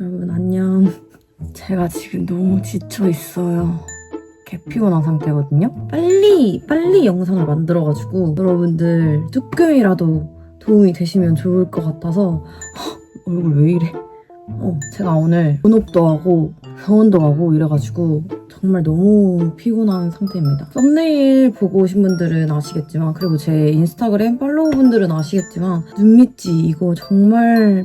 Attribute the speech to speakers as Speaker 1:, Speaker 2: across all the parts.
Speaker 1: 여러분 안녕. 제가 지금 너무 지쳐 있어요. 개 피곤한 상태거든요. 빨리 빨리 영상을 만들어가지고 여러분들 조금이라도 도움이 되시면 좋을 것 같아서 헉, 얼굴 왜 이래? 어, 제가 오늘 본업도 하고 병원도 가고 이래가지고 정말 너무 피곤한 상태입니다. 썸네일 보고 오신 분들은 아시겠지만 그리고 제 인스타그램 팔로우 분들은 아시겠지만 눈 밑지 이거 정말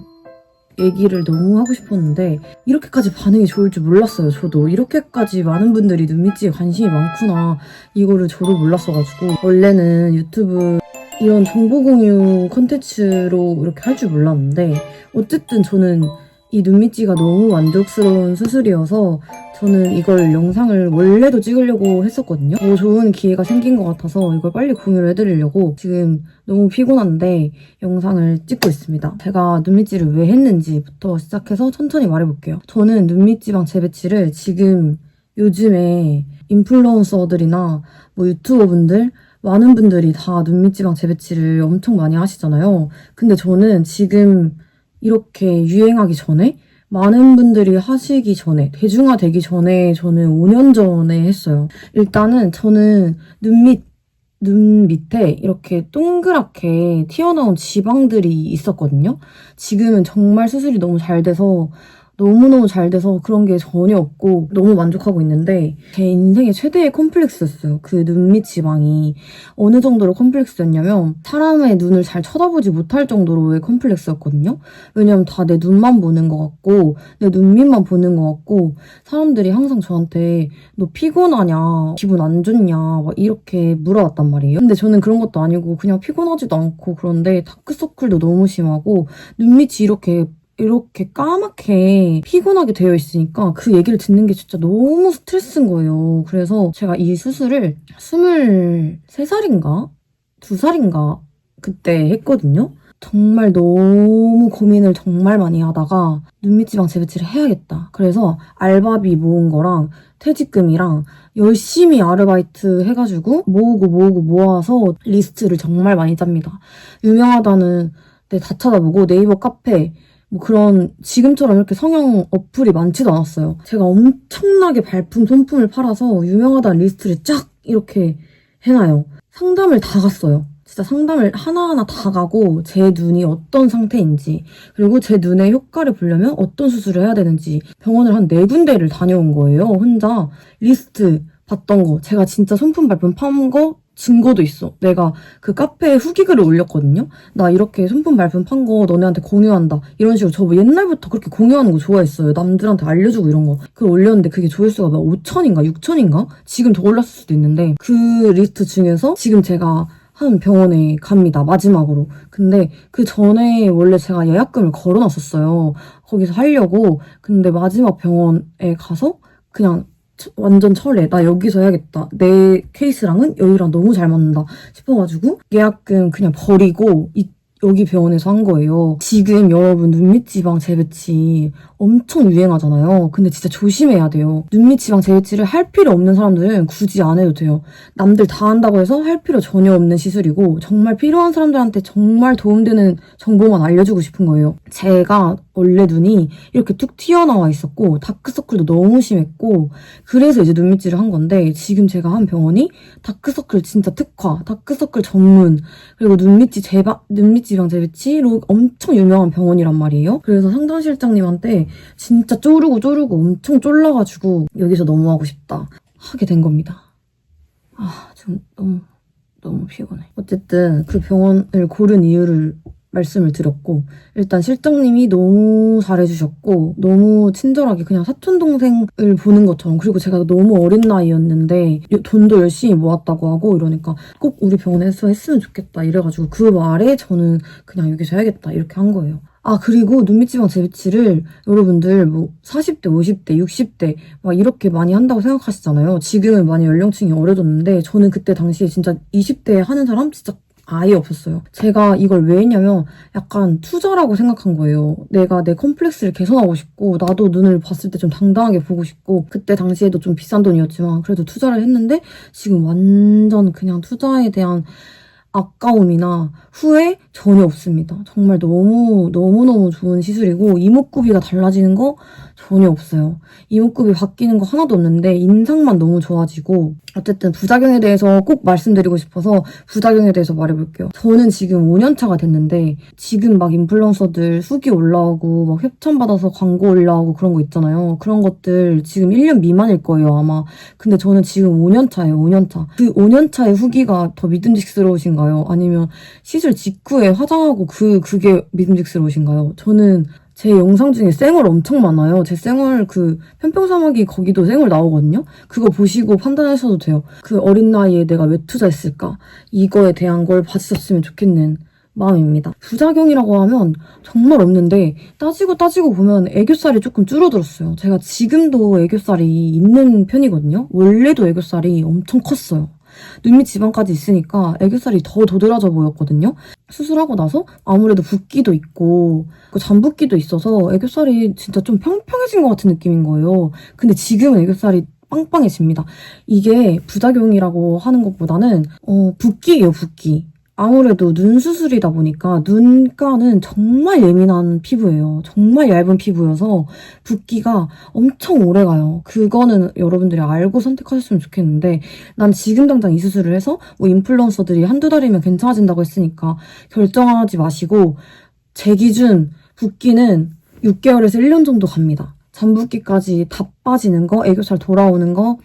Speaker 1: 얘기를 너무 하고 싶었는데 이렇게까지 반응이 좋을 줄 몰랐어요 저도. 이렇게까지 많은 분들이 눈밑지에 관심이 많구나. 이거를 저도 몰랐어가지고. 원래는 유튜브 이런 정보 공유 콘텐츠로 이렇게 할 줄 몰랐는데 어쨌든 저는 이 눈밑지가 너무 만족스러운 수술이어서 저는 이걸 영상을 원래도 찍으려고 했었거든요. 더 좋은 기회가 생긴 것 같아서 이걸 빨리 공유를 해드리려고 지금 너무 피곤한데 영상을 찍고 있습니다. 제가 눈밑지를 왜 했는지부터 시작해서 천천히 말해볼게요. 저는 눈밑지방 재배치를 지금 요즘에 인플루언서들이나 뭐 유튜버분들 많은 분들이 다 눈밑지방 재배치를 엄청 많이 하시잖아요. 근데 저는 지금 이렇게 유행하기 전에 많은 분들이 하시기 전에 대중화되기 전에 저는 5년 전에 했어요. 일단은 저는 눈밑 눈 밑에 이렇게 동그랗게 튀어나온 지방들이 있었거든요. 지금은 정말 수술이 너무 잘 돼서 너무너무 잘 돼서 그런 게 전혀 없고 너무 만족하고 있는데 제 인생의 최대의 컴플렉스였어요. 그 눈밑 지방이 어느 정도로 컴플렉스였냐면 사람의 눈을 잘 쳐다보지 못할 정도로의 컴플렉스였거든요. 왜냐면 다 내 눈만 보는 것 같고 내 눈밑만 보는 것 같고 사람들이 항상 저한테 너 피곤하냐 기분 안 좋냐 막 이렇게 물어왔단 말이에요. 근데 저는 그런 것도 아니고 그냥 피곤하지도 않고 그런데 다크서클도 너무 심하고 눈밑이 이렇게 이렇게 까맣게 피곤하게 되어 있으니까 그 얘기를 듣는 게 진짜 너무 스트레스인 거예요. 그래서 제가 이 수술을 23살인가? 2살인가? 그때 했거든요. 정말 너무 고민을 정말 많이 하다가 눈밑지방 재배치를 해야겠다. 그래서 알바비 모은 거랑 퇴직금이랑 열심히 아르바이트 해가지고 모으고 모으고 모아서 리스트를 정말 많이 짭니다. 유명하다는 데다 찾아보고 네이버 카페 뭐 그런 지금처럼 이렇게 성형 어플이 많지도 않았어요. 제가 엄청나게 발품 손품을 팔아서 유명하다는 리스트를 쫙 이렇게 해놔요. 상담을 다 갔어요. 진짜 상담을 하나하나 다 가고 제 눈이 어떤 상태인지 그리고 제 눈의 효과를 보려면 어떤 수술을 해야 되는지 병원을 한 네 군데를 다녀온 거예요. 혼자 리스트 봤던 거 제가 진짜 손품 발품 판 거 증거도 있어. 내가 그 카페에 후기글을 올렸거든요. 나 이렇게 손품 발품 판 거 너네한테 공유한다. 이런 식으로 저뭐 옛날부터 그렇게 공유하는 거 좋아했어요. 남들한테 알려주고 이런 거. 그걸 올렸는데 그게 조회수가 막 5천인가 6천인가? 지금 더 올랐을 수도 있는데 그 리스트 중에서 지금 제가 한 병원에 갑니다. 마지막으로. 근데 그 전에 원래 제가 예약금을 걸어놨었어요. 거기서 하려고. 근데 마지막 병원에 가서 그냥 처- 완전 철회. 나 여기서 해야겠다. 내 케이스랑은 여기랑 너무 잘 맞는다 싶어가지고 예약금 그냥 버리고 이- 여기 병원에서 한 거예요. 지금 여러분 눈밑 지방 재배치 엄청 유행하잖아요. 근데 진짜 조심해야 돼요. 눈밑 지방 재배치를 할 필요 없는 사람들은 굳이 안 해도 돼요. 남들 다 한다고 해서 할 필요 전혀 없는 시술이고 정말 필요한 사람들한테 정말 도움되는 정보만 알려주고 싶은 거예요. 제가 원래 눈이 이렇게 툭 튀어나와 있었고 다크서클도 너무 심했고 그래서 이제 눈밑질을 한 건데 지금 제가 한 병원이 다크서클 진짜 특화, 다크서클 전문 그리고 눈밑지 재방 눈밑지 방 재배치로 엄청 유명한 병원이란 말이에요. 그래서 상담실장님한테 진짜 쪼르고 쪼르고 엄청 쫄라가지고 여기서 하고 싶다 하게 된 겁니다. 아, 좀 너무 너무 피곤해. 어쨌든 그 병원을 고른 이유를 말씀을 드렸고 일단 실장님이 너무 잘해주셨고 너무 친절하게 그냥 사촌 동생을 보는 것처럼 그리고 제가 너무 어린 나이였는데 요- 돈도 열심히 모았다고 하고 이러니까 꼭 우리 병원에서 했으면 좋겠다 이래가지고 그 말에 저는 그냥 여기서 해야겠다 이렇게 한 거예요. 아 그리고 눈밑지방 재배치를 여러분들 뭐 40대, 50대, 60대 막 이렇게 많이 한다고 생각하시잖아요. 지금은 많이 연령층이 어려졌는데 저는 그때 당시에 진짜 20대에 하는 사람 진짜 아예 없었어요. 제가 이걸 왜 했냐면 약간 투자라고 생각한 거예요. 내가 내 컴플렉스를 개선하고 싶고 나도 눈을 봤을 때 좀 당당하게 보고 싶고 그때 당시에도 좀 비싼 돈이었지만 그래도 투자를 했는데 지금 완전 그냥 투자에 대한 아까움이나 후회 전혀 없습니다. 정말 너무, 너무너무 좋은 시술이고, 이목구비가 달라지는 거 전혀 없어요. 이목구비 바뀌는 거 하나도 없는데, 인상만 너무 좋아지고, 어쨌든 부작용에 대해서 꼭 말씀드리고 싶어서 부작용에 대해서 말해볼게요. 저는 지금 5년차가 됐는데, 지금 막 인플루언서들 후기 올라오고, 막 협찬받아서 광고 올라오고 그런 거 있잖아요. 그런 것들 지금 1년 미만일 거예요, 아마. 근데 저는 지금 5년차예요, 5년차. 그 5년차의 후기가 더 믿음직스러우신가요? 아니면 시술 직후에 화장하고 그, 그게 믿음직스러우신가요? 저는 제 영상 중에 쌩얼 엄청 많아요. 제 쌩얼 그 편평사막이 거기도 쌩얼 나오거든요. 그거 보시고 판단하셔도 돼요. 그 어린 나이에 내가 왜 투자했을까? 이거에 대한 걸 봐주셨으면 좋겠는 마음입니다. 부작용이라고 하면 정말 없는데 따지고 따지고 보면 애교살이 조금 줄어들었어요. 제가 지금도 애교살이 있는 편이거든요. 원래도 애교살이 엄청 컸어요. 눈밑 지방까지 있으니까 애교살이 더 도드라져 보였거든요. 수술하고 나서 아무래도 붓기도 있고 그 잔붓기도 있어서 애교살이 진짜 좀 평평해진 것 같은 느낌인 거예요. 근데 지금은 애교살이 빵빵해집니다. 이게 부작용이라고 하는 것보다는 어, 붓기예요, 붓기. 아무래도 눈 수술이다 보니까 눈가는 정말 예민한 피부예요. 정말 얇은 피부여서 붓기가 엄청 오래 가요. 그거는 여러분들이 알고 선택하셨으면 좋겠는데 난 지금 당장 이 수술을 해서 뭐 인플루언서들이 한두 달이면 괜찮아진다고 했으니까 결정하지 마시고 제 기준 붓기는 6개월에서 1년 정도 갑니다. 잔붓기까지 다 빠지는 거, 애교살 돌아오는 거,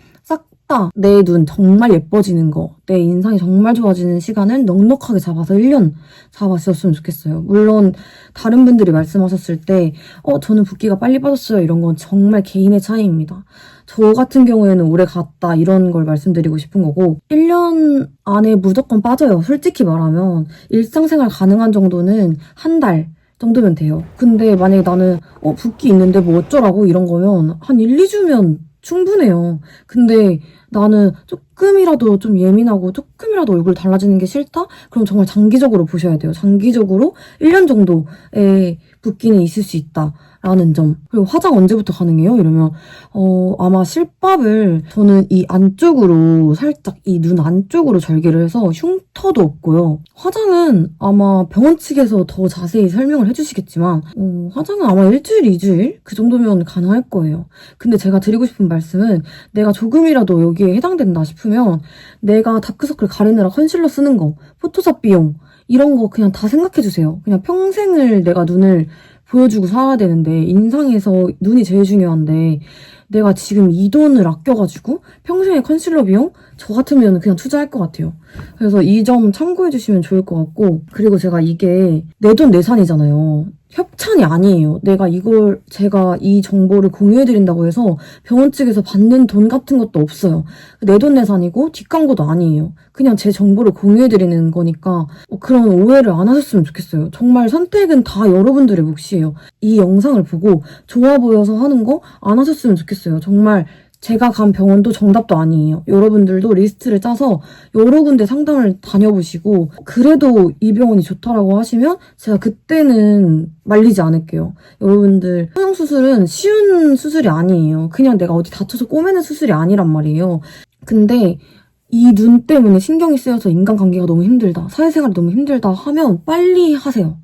Speaker 1: 싹다내눈 정말 예뻐지는 거, 내 인상이 정말 좋아지는 시간을 넉넉하게 잡아서 1년 잡았었으면 좋겠어요. 물론 다른 분들이 말씀하셨을 때, 어, 저는 붓기가 빨리 빠졌어요. 이런 건 정말 개인의 차이입니다. 저 같은 경우에는 오래 갔다 이런 걸 말씀드리고 싶은 거고 1년 안에 무조건 빠져요. 솔직히 말하면 일상생활 가능한 정도는 한 달 정도면 돼요. 근데 만약에 나는 어 붓기 있는데 뭐 어쩌라고 이런 거면 한 1, 2주면 충분해요. 근데 나는 조금이라도 좀 예민하고 조금이라도 얼굴 달라지는 게 싫다? 그럼 정말 장기적으로 보셔야 돼요. 장기적으로 1년 정도의 붓기는 있을 수 있다. 라는 점. 그리고 화장 언제부터 가능해요? 이러면, 어, 아마 실밥을 저는 이 안쪽으로 살짝 이 눈 안쪽으로 절개를 해서 흉터도 없고요. 화장은 아마 병원 측에서 더 자세히 설명을 해주시겠지만, 어, 화장은 아마 일주일, 이주일? 그 정도면 가능할 거예요. 근데 제가 드리고 싶은 말씀은 내가 조금이라도 여기에 해당된다 싶으면 내가 다크서클 가리느라 컨실러 쓰는 거, 포토샵 비용, 이런 거 그냥 다 생각해주세요. 그냥 평생을 내가 눈을 보여주고 살아야 되는데 인상에서 눈이 제일 중요한데 내가 지금 이 돈을 아껴가지고 평생의 컨실러 비용 저 같으면 그냥 투자할 것 같아요. 그래서 이 점 참고해 주시면 좋을 것 같고 그리고 제가 이게 내 돈 내산이잖아요. 협찬이 아니에요. 내가 이걸 제가 이 정보를 공유해 드린다고 해서 병원 측에서 받는 돈 같은 것도 없어요. 내 돈 내산이고 뒷광고도 아니에요. 그냥 제 정보를 공유해 드리는 거니까 어, 그런 오해를 안 하셨으면 좋겠어요. 정말 선택은 다 여러분들의 몫이에요. 이 영상을 보고 좋아 보여서 하는 거 안 하셨으면 좋겠어요. 정말 제가 간 병원도 정답도 아니에요. 여러분들도 리스트를 짜서 여러 군데 상담을 다녀보시고 그래도 이 병원이 좋다라고 하시면 제가 그때는 말리지 않을게요. 여러분들 성형수술은 쉬운 수술이 아니에요. 그냥 내가 어디 다쳐서 꼬매는 수술이 아니란 말이에요. 근데 이 눈 때문에 신경이 쓰여서 인간관계가 너무 힘들다, 사회생활이 너무 힘들다 하면 빨리 하세요.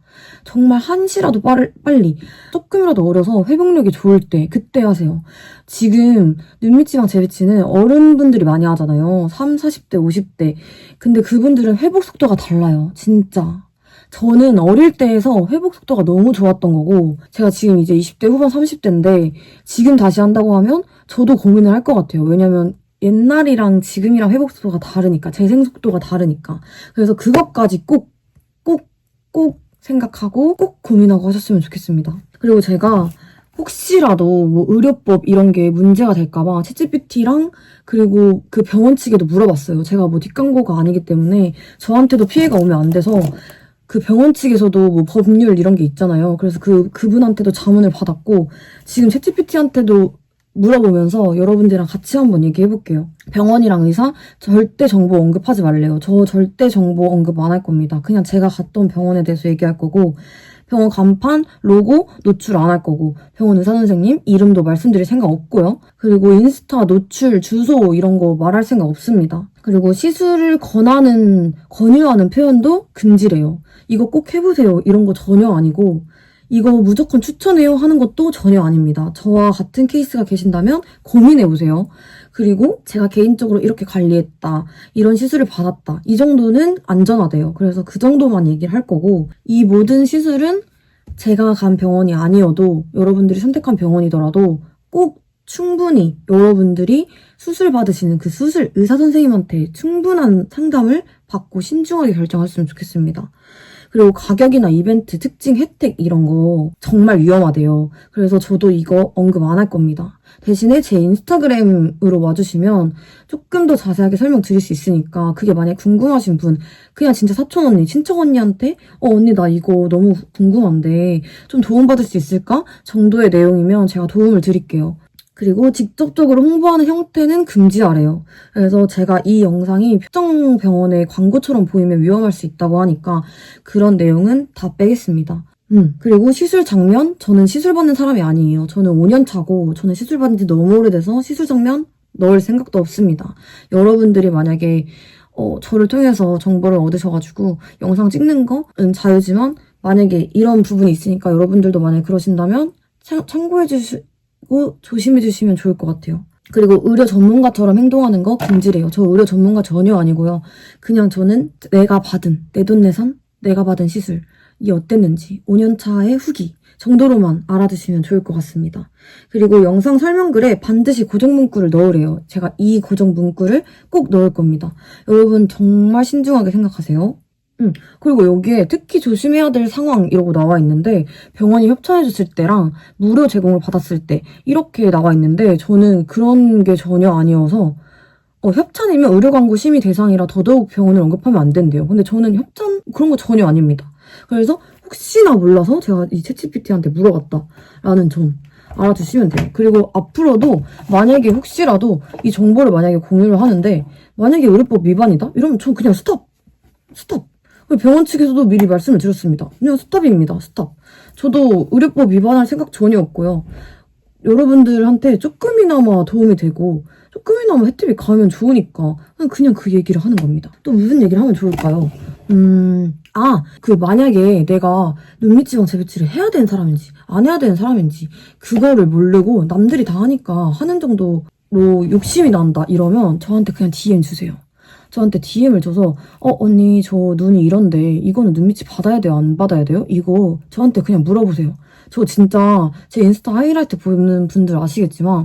Speaker 1: 정말 한시라도 빠를, 빨리 조금이라도 어려서 회복력이 좋을 때 그때 하세요. 지금 눈밑지방 재배치는 어른분들이 많이 하잖아요. 3, 40대, 50대. 근데 그분들은 회복 속도가 달라요. 진짜. 저는 어릴 때에서 회복 속도가 너무 좋았던 거고 제가 지금 이제 20대 후반 30대인데 지금 다시 한다고 하면 저도 고민을 할 것 같아요. 왜냐면 옛날이랑 지금이랑 회복 속도가 다르니까 재생 속도가 다르니까 그래서 그것까지 꼭 꼭, 꼭 생각하고 꼭 고민하고 하셨으면 좋겠습니다. 그리고 제가 혹시라도 뭐 의료법 이런 게 문제가 될까봐 채찌피티랑 그리고 그 병원 측에도 물어봤어요. 제가 뭐 뒷광고가 아니기 때문에 저한테도 피해가 오면 안 돼서 그 병원 측에서도 뭐 법률 이런 게 있잖아요. 그래서 그 그분한테도 자문을 받았고 지금 채찌피티한테도 물어보면서 여러분들이랑 같이 한번 얘기해 볼게요. 병원이랑 의사 절대 정보 언급하지 말래요. 저 절대 정보 언급 안 할 겁니다. 그냥 제가 갔던 병원에 대해서 얘기할 거고 병원 간판, 로고 노출 안 할 거고 병원 의사 선생님 이름도 말씀드릴 생각 없고요. 그리고 인스타 노출 주소 이런 거 말할 생각 없습니다. 그리고 시술을 권하는 권유하는 표현도 금지래요. 이거 꼭 해보세요 이런 거 전혀 아니고 이거 무조건 추천해요 하는 것도 전혀 아닙니다. 저와 같은 케이스가 계신다면 고민해보세요. 그리고 제가 개인적으로 이렇게 관리했다. 이런 시술을 받았다. 이 정도는 안전하대요. 그래서 그 정도만 얘기를 할 거고, 이 모든 시술은 제가 간 병원이 아니어도 여러분들이 선택한 병원이더라도 꼭 충분히 여러분들이 수술 받으시는 그 수술 의사 선생님한테 충분한 상담을 받고 신중하게 결정하셨으면 좋겠습니다. 그리고 가격이나 이벤트, 특징, 혜택 이런 거 정말 위험하대요. 그래서 저도 이거 언급 안 할 겁니다. 대신에 제 인스타그램으로 와주시면 조금 더 자세하게 설명드릴 수 있으니까 그게 만약 궁금하신 분 그냥 진짜 사촌 언니, 친척 언니한테 어 언니 나 이거 너무 궁금한데 좀 도움 받을 수 있을까? 정도의 내용이면 제가 도움을 드릴게요. 그리고 직접적으로 홍보하는 형태는 금지하래요. 그래서 제가 이 영상이 특정 병원의 광고처럼 보이면 위험할 수 있다고 하니까 그런 내용은 다 빼겠습니다. 음, 그리고 시술 장면? 저는 시술 받는 사람이 아니에요. 저는 5년 차고, 저는 시술 받은 지 너무 오래돼서 시술 장면 넣을 생각도 없습니다. 여러분들이 만약에, 어, 저를 통해서 정보를 얻으셔가지고, 영상 찍는 거는 자유지만, 만약에 이런 부분이 있으니까 여러분들도 만약에 그러신다면, 참, 참고해 주시 고, 조심해 주시면 좋을 것 같아요. 그리고 의료 전문가처럼 행동하는 거 금지래요. 저 의료 전문가 전혀 아니고요. 그냥 저는 내가 받은, 내돈내산, 내가 받은 시술, 이 어땠는지 5년 차의 후기 정도로만 알아두시면 좋을 것 같습니다. 그리고 영상 설명글에 반드시 고정 문구를 넣으래요. 제가 이 고정 문구를 꼭 넣을 겁니다. 여러분 정말 신중하게 생각하세요. 음, 그리고 여기에 특히 조심해야 될 상황 이러고 나와 있는데 병원이 협찬해줬을 때랑 무료 제공을 받았을 때 이렇게 나와 있는데 저는 그런 게 전혀 아니어서 어, 협찬이면 의료 광고 심의 대상이라 더더욱 병원을 언급하면 안 된대요. 근데 저는 협찬 그런 거 전혀 아닙니다. 그래서 혹시나 몰라서 제가 이 챗GPT한테 물어봤다라는 점 알아두시면 돼요. 그리고 앞으로도 만약에 혹시라도 이 정보를 만약에 공유를 하는데 만약에 의료법 위반이다? 이러면 전 그냥 스톱! 스톱! 그리고 병원 측에서도 미리 말씀을 드렸습니다. 그냥 스톱입니다. 스톱. 저도 의료법 위반할 생각 전혀 없고요. 여러분들한테 조금이나마 도움이 되고 조금이나마 혜택이 가면 좋으니까 그냥 그 얘기를 하는 겁니다. 또 무슨 얘기를 하면 좋을까요? 음, 아, 그 만약에 내가 눈밑지방 재배치를 해야 되는 사람인지 안 해야 되는 사람인지 그거를 모르고 남들이 다 하니까 하는 정도로 욕심이 난다 이러면 저한테 그냥 DM 주세요. 저한테 DM을 줘서 어 언니 저 눈이 이런데 이거는 눈밑이 받아야 돼요 안 받아야 돼요? 이거 저한테 그냥 물어보세요. 저 진짜 제 인스타 하이라이트 보는 분들 아시겠지만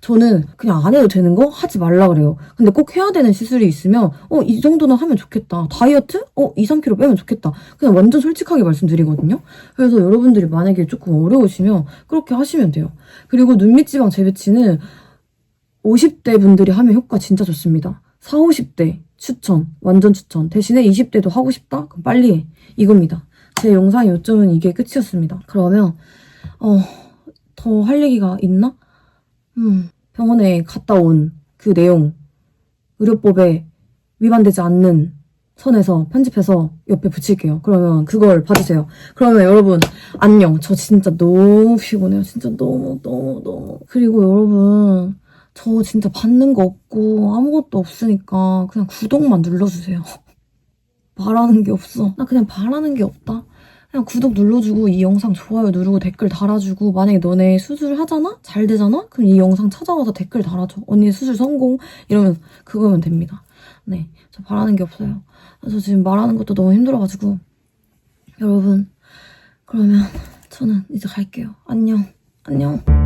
Speaker 1: 저는 그냥 안 해도 되는 거 하지 말라 그래요. 근데 꼭 해야 되는 시술이 있으면 어 이 정도는 하면 좋겠다. 다이어트? 어 2, 3kg 빼면 좋겠다. 그냥 완전 솔직하게 말씀드리거든요. 그래서 여러분들이 만약에 조금 어려우시면 그렇게 하시면 돼요. 그리고 눈밑지방 재배치는 50대 분들이 하면 효과 진짜 좋습니다. 4, 50대 추천, 완전 추천. 대신에 20대도 하고 싶다? 그럼 빨리 해. 이겁니다. 제 영상 요점은 이게 끝이었습니다. 그러면 어, 더 할 얘기가 있나? 음, 병원에 갔다 온 그 내용, 의료법에 위반되지 않는 선에서 편집해서 옆에 붙일게요. 그러면 그걸 봐주세요. 그러면 여러분, 안녕. 저 진짜 너무 피곤해요. 진짜 너무, 너무, 너무. 그리고 여러분, 저 진짜 받는 거 없고 아무것도 없으니까 그냥 구독만 눌러주세요. 바라는 게 없어. 나 그냥 바라는 게 없다. 그냥 구독 눌러주고 이 영상 좋아요 누르고 댓글 달아주고 만약에 너네 수술 하잖아? 잘 되잖아? 그럼 이 영상 찾아와서 댓글 달아줘. 언니 수술 성공 이러면 그거면 됩니다. 네, 저 바라는 게 없어요. 저 지금 말하는 것도 너무 힘들어가지고 여러분 그러면 저는 이제 갈게요. 안녕, 안녕.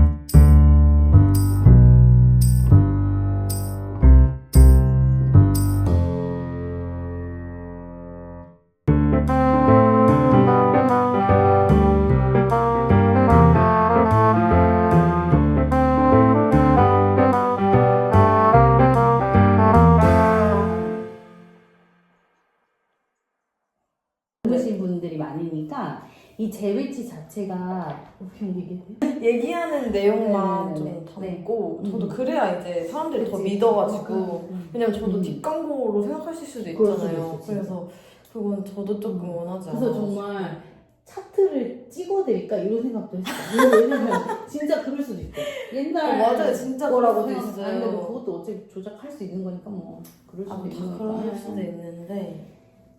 Speaker 2: 저도 조금
Speaker 3: 음.
Speaker 2: 원하지
Speaker 3: 그래서. 정말 차트를 찍어드릴까 이런 생각도 했어요. 왜냐면 진짜 그럴 수도 있고 옛날
Speaker 1: 어, 맞아요. 진짜
Speaker 3: 거라고도
Speaker 1: 그럴 수도
Speaker 3: 있어요. 근데 뭐 그것도 어차피 조작할 수 있는 거니까 뭐 그럴 수도
Speaker 1: 아,
Speaker 3: 있는
Speaker 1: 다
Speaker 3: 거니까.
Speaker 1: 그럴 수도 있는데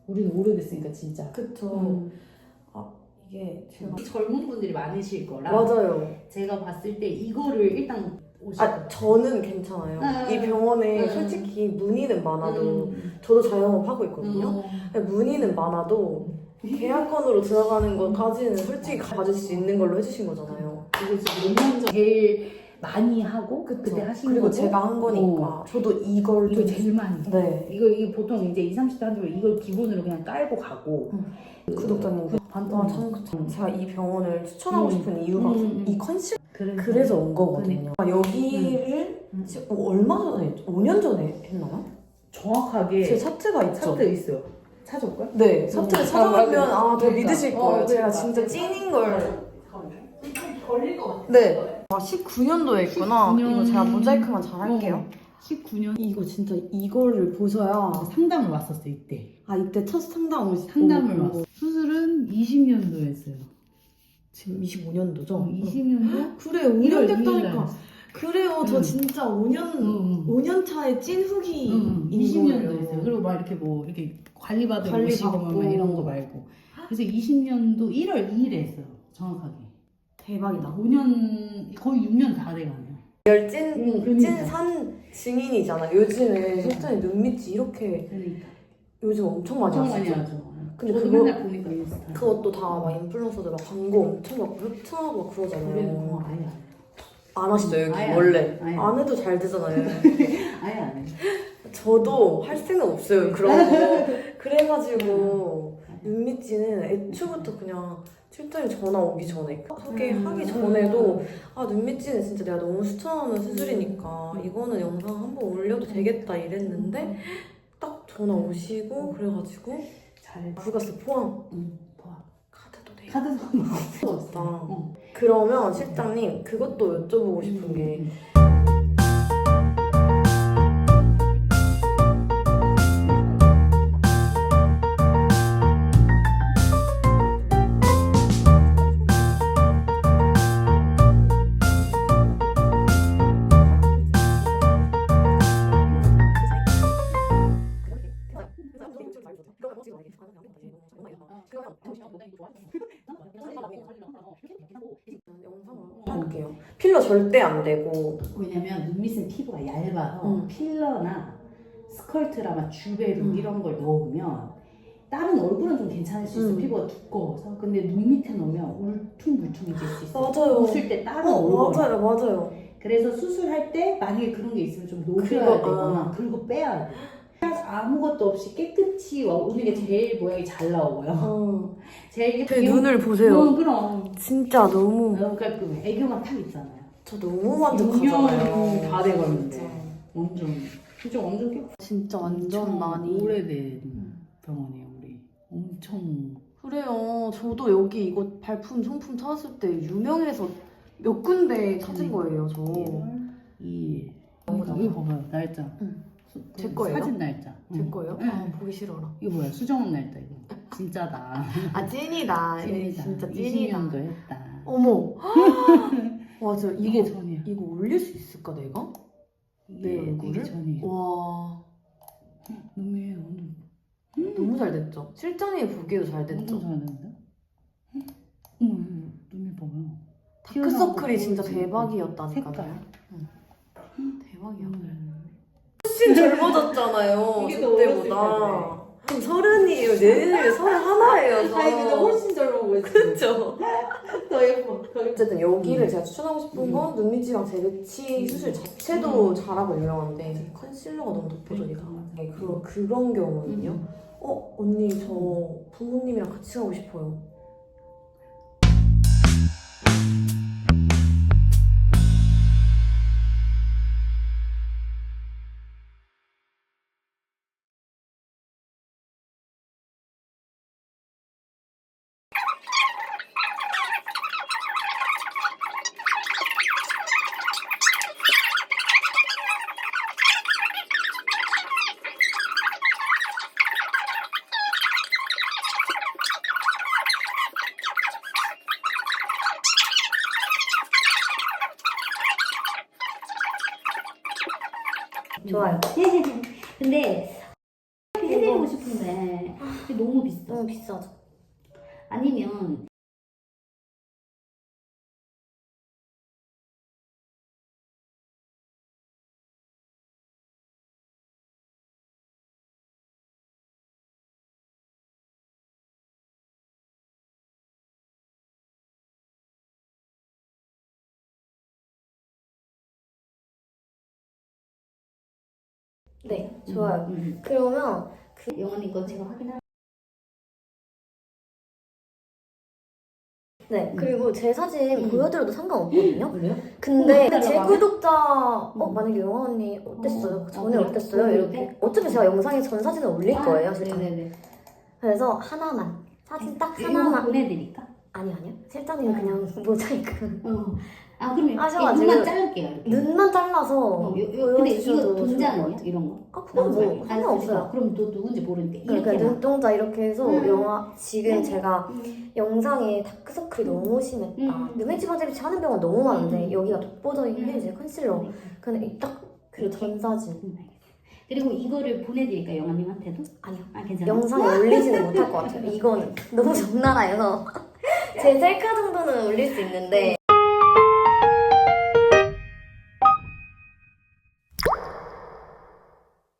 Speaker 3: 우리는 오래됐으니까 진짜.
Speaker 1: 그쵸.
Speaker 3: 음.
Speaker 1: 이게 제가
Speaker 3: 젊은 분들이 많으실 거라
Speaker 1: 맞아요.
Speaker 3: 제가 봤을 때 이거를 일단
Speaker 1: 아 저는 괜찮아요.
Speaker 3: 아,
Speaker 1: 이 병원에
Speaker 3: 아,
Speaker 1: 솔직히 문의는 많아도
Speaker 3: 음.
Speaker 1: 저도 자영업 하고 있거든요.
Speaker 3: 음.
Speaker 1: 문의는 많아도 계약건으로 들어가는 것까지는 솔직히 봐줄 수 있는 걸로 해주신 거잖아요.
Speaker 3: 이거 지금 제일 많이 하고 그때 하신
Speaker 1: 그리고
Speaker 3: 거고
Speaker 1: 제가 한 거니까 저도 이걸
Speaker 3: 이거
Speaker 1: 좀
Speaker 3: 제일 많이
Speaker 1: 네.
Speaker 3: 이거 이게 보통 이제 20, 30대 한줄 이걸 기본으로 그냥 깔고 가고
Speaker 1: 구독자님
Speaker 3: 반품
Speaker 1: 아, 참, 참. 제가 이 병원을 추천하고
Speaker 3: 음.
Speaker 1: 싶은 이유가
Speaker 3: 음, 음.
Speaker 1: 이 컨실
Speaker 3: 그래서,
Speaker 1: 그래서 온 거거든요. 아, 여기를
Speaker 3: 음.
Speaker 1: 지금 뭐 얼마 전에 했죠? 5년 전에 했나요?
Speaker 3: 정확하게
Speaker 1: 제 차트가 있죠.
Speaker 3: 차트 있어요 찾아올까요?
Speaker 1: 네, 차트를
Speaker 3: 음.
Speaker 1: 찾아보면
Speaker 3: 아,
Speaker 1: 더
Speaker 3: 그러니까.
Speaker 1: 믿으실
Speaker 3: 어,
Speaker 1: 거예요. 제가
Speaker 3: 그러니까.
Speaker 1: 진짜 찐인 걸.
Speaker 3: 걸릴 것 같아요
Speaker 1: 네. 아, 19년도에 했구나.
Speaker 3: 19년.
Speaker 1: 이거 제가 모자이크만 잘 할게요.
Speaker 3: 19년
Speaker 1: 이거 진짜 이거를 보셔야
Speaker 3: 상담을 왔었어요 이때
Speaker 1: 아 이때 첫 상담을
Speaker 3: 상담을 왔어 수술은 20년도에 했어요
Speaker 1: 지금 25년도죠?
Speaker 3: 어, 20년도
Speaker 1: 그래 5년 됐다니까.
Speaker 3: 날
Speaker 1: 그래요. 저
Speaker 3: 응.
Speaker 1: 진짜 5년
Speaker 3: 응.
Speaker 1: 5년 차에 찐 후기
Speaker 3: 응,
Speaker 1: 인
Speaker 3: 20년도
Speaker 1: 거예요.
Speaker 3: 했어요. 그리고 막 이렇게 뭐 이렇게 관리 받으러
Speaker 1: 관리
Speaker 3: 오시고. 막 이런 거 말고. 그래서 20년도 1월 2일에 했어요. 정확하게.
Speaker 1: 대박이다.
Speaker 3: 5년 거의 6년 다 돼가네요.
Speaker 1: 열찐
Speaker 3: 응, 그러니까.
Speaker 1: 찐산 증인이잖아. 요즘에 실전에 눈밑이 이렇게
Speaker 3: 그러니까.
Speaker 1: 요즘 엄청 많이
Speaker 3: 엄청 많이
Speaker 1: 하시죠. 근데
Speaker 3: 저도
Speaker 1: 그거-
Speaker 3: 맨날 보니까 인스타.
Speaker 1: 그것도 다 막 인플루언서들 막 광고 엄청 막 흡수하고 막
Speaker 3: 우리는 그거
Speaker 1: 그러잖아요.
Speaker 3: 아예 안 해.
Speaker 1: 안 하시죠 여기
Speaker 3: 아예 안
Speaker 1: 원래
Speaker 3: 해. 아예
Speaker 1: 안 해도 잘 되잖아요.
Speaker 3: 아예 안 해.
Speaker 1: 저도 할 생각 없어요 그런 거. 그래가지고 눈밑이는 애초부터 그냥 실장님 전화 오기 전에 소개하기
Speaker 3: 음.
Speaker 1: 전에도 아 눈밑이는 진짜 내가 너무 추천하는 수술이니까 이거는 영상 한번 올려도 되겠다 이랬는데 딱 전화 오시고 그래가지고
Speaker 3: 잘.
Speaker 1: 부가스 포함
Speaker 3: 응. 봐.
Speaker 1: 카드도 돼요.
Speaker 3: 카드 선물.
Speaker 1: 좋다.
Speaker 3: 어.
Speaker 1: 그러면 실장님 그것도 여쭤보고 싶은 게
Speaker 3: 음.
Speaker 1: 영상을 할게요. 필러 절대 안 되고
Speaker 3: 왜냐면 눈밑은 피부가 얇아서
Speaker 1: 음.
Speaker 3: 필러나 스컬트라마 주베룩
Speaker 1: 음.
Speaker 3: 이런 걸 넣으면 다른 얼굴은 좀 괜찮을 수 있어
Speaker 1: 음.
Speaker 3: 피부가 두꺼워서 근데 눈 밑에 넣으면 울퉁불퉁해질 수 있어
Speaker 1: 맞아요.
Speaker 3: 웃을 때 따로
Speaker 1: 어
Speaker 3: 울어
Speaker 1: 맞아요 맞아요.
Speaker 3: 그래서 수술할 때 만약에 그런 게 있으면 좀 녹여야
Speaker 1: 그거,
Speaker 3: 되거나
Speaker 1: 아.
Speaker 3: 그리고 빼야 돼 아무것도 없이 깨끗이 오는 게 제일 모양이 잘 나오고요
Speaker 1: 어.
Speaker 3: 제일
Speaker 1: 제
Speaker 3: 귀여운-
Speaker 1: 눈을 보세요.
Speaker 3: 어, 그럼
Speaker 1: 진짜 너무
Speaker 3: 너무 깔끔해 애교가 탁 있잖아요
Speaker 1: 저 너무 만족하잖아요.
Speaker 3: 6년 다 돼가는데. 완전 진짜 완전 깨끗
Speaker 1: 진짜 완전
Speaker 3: 엄청
Speaker 1: 많이
Speaker 3: 오래된 병원이에요 우리 엄청
Speaker 1: 그래요. 저도 여기 이거 발품 상품 찾았을 때 유명해서 몇 군데 찾은 거예요. 저
Speaker 3: 2일
Speaker 1: 너무
Speaker 3: 여기 봐봐요 날짜
Speaker 1: 응.
Speaker 3: 수- 제그
Speaker 1: 거예요?
Speaker 3: 사진 날짜
Speaker 1: 제
Speaker 3: 응.
Speaker 1: 거예요?
Speaker 3: 응.
Speaker 1: 아 보기 싫어라.
Speaker 3: 이거 뭐야 수정원 날짜 이거 진짜다
Speaker 1: 아 찐이다.
Speaker 3: 찐이다
Speaker 1: 진짜 찐이다.
Speaker 3: 20년도 했다
Speaker 1: 어머. 맞아.
Speaker 3: 이게
Speaker 1: 이거
Speaker 3: 전이야
Speaker 1: 이거 올릴 수 있을까 내가? 내
Speaker 3: 이게,
Speaker 1: 얼굴을?
Speaker 3: 전이에요
Speaker 1: 와
Speaker 3: 눈이 오늘
Speaker 1: 너무 잘 됐죠. 실장님 보기에도 잘 됐죠.
Speaker 3: 잘 됐는데 이거 눈이 봐봐요
Speaker 1: 다크서클이 진짜? 대박이었다니까요.
Speaker 3: 색깔
Speaker 1: 대박이야.
Speaker 3: 음.
Speaker 1: 훨씬 젊어졌잖아요.
Speaker 3: 이게 더
Speaker 1: 그때보다. 지금 서른이에요. 내일 서른 하나예요. 저.
Speaker 3: 아니 근데 훨씬 젊어 보였어
Speaker 1: 그쵸.
Speaker 3: 더 예뻐 더 예뻐
Speaker 1: 어쨌든
Speaker 3: 음.
Speaker 1: 여기를 제가 추천하고 싶은 건 눈밑이랑 재배치 수술 자체도 잘하고 유명한데 컨실러가 너무 독보적이다. 네, 그런 그런 경우는요.
Speaker 3: 음.
Speaker 1: 어 언니 저 부모님이랑 같이 가고 싶어요. 좋 네, 좋아요.
Speaker 3: 음,
Speaker 1: 그러면
Speaker 3: 음. 영원히 거 제가 확인할.
Speaker 1: 네
Speaker 3: 음.
Speaker 1: 그리고 제 사진
Speaker 3: 음.
Speaker 1: 보여드려도 상관없거든요.
Speaker 3: 그래요?
Speaker 1: 근데
Speaker 3: 음,
Speaker 1: 제 구독자 어
Speaker 3: 음.
Speaker 1: 만약에 영화 언니 어땠어요?
Speaker 3: 어,
Speaker 1: 전에
Speaker 3: 어,
Speaker 1: 어, 땠어요
Speaker 3: 그래?
Speaker 1: 이렇게 어차피 제가 영상에 전 사진을 올릴 거예요, 실장.
Speaker 3: 네네네.
Speaker 1: 그래서 하나만 사진 딱 하나만
Speaker 3: 보내드릴까?
Speaker 1: 아니 아니요 실장님이 그냥 모자이크
Speaker 3: 어. 아 그러면
Speaker 1: 하셔가지고
Speaker 3: 눈만 자를게요. 이렇게.
Speaker 1: 눈만 잘라서
Speaker 3: 어, 요, 요, 근데 이거
Speaker 1: 보여주셔도 좋을 것
Speaker 3: 돈자는요?
Speaker 1: 같아요.
Speaker 3: 이런 거?
Speaker 1: 아 그건 뭐
Speaker 3: 아,
Speaker 1: 상관없어요.
Speaker 3: 그럼 너 누군지 모르니까
Speaker 1: 그러니까
Speaker 3: 이렇게.
Speaker 1: 눈동자 이렇게 해서
Speaker 3: 음.
Speaker 1: 영화 지금
Speaker 3: 음.
Speaker 1: 제가 영상에 다크서클이 너무 심했다.
Speaker 3: 음.
Speaker 1: 눈매치 반지빛이 하는 병원 너무 많은데
Speaker 3: 음.
Speaker 1: 여기가 독보적이게
Speaker 3: 음.
Speaker 1: 이제 컨실러. 근데 딱그 전 사진
Speaker 3: 음, 알겠어요. 그리고 이거를 보내드릴까요, 영화님한테도?
Speaker 1: 아니요.
Speaker 3: 아 괜찮아요.
Speaker 1: 영상에 올리지는 못할 것 같아요. 이거는 너무 적나라해서 제 셀카 정도는 올릴 수 있는데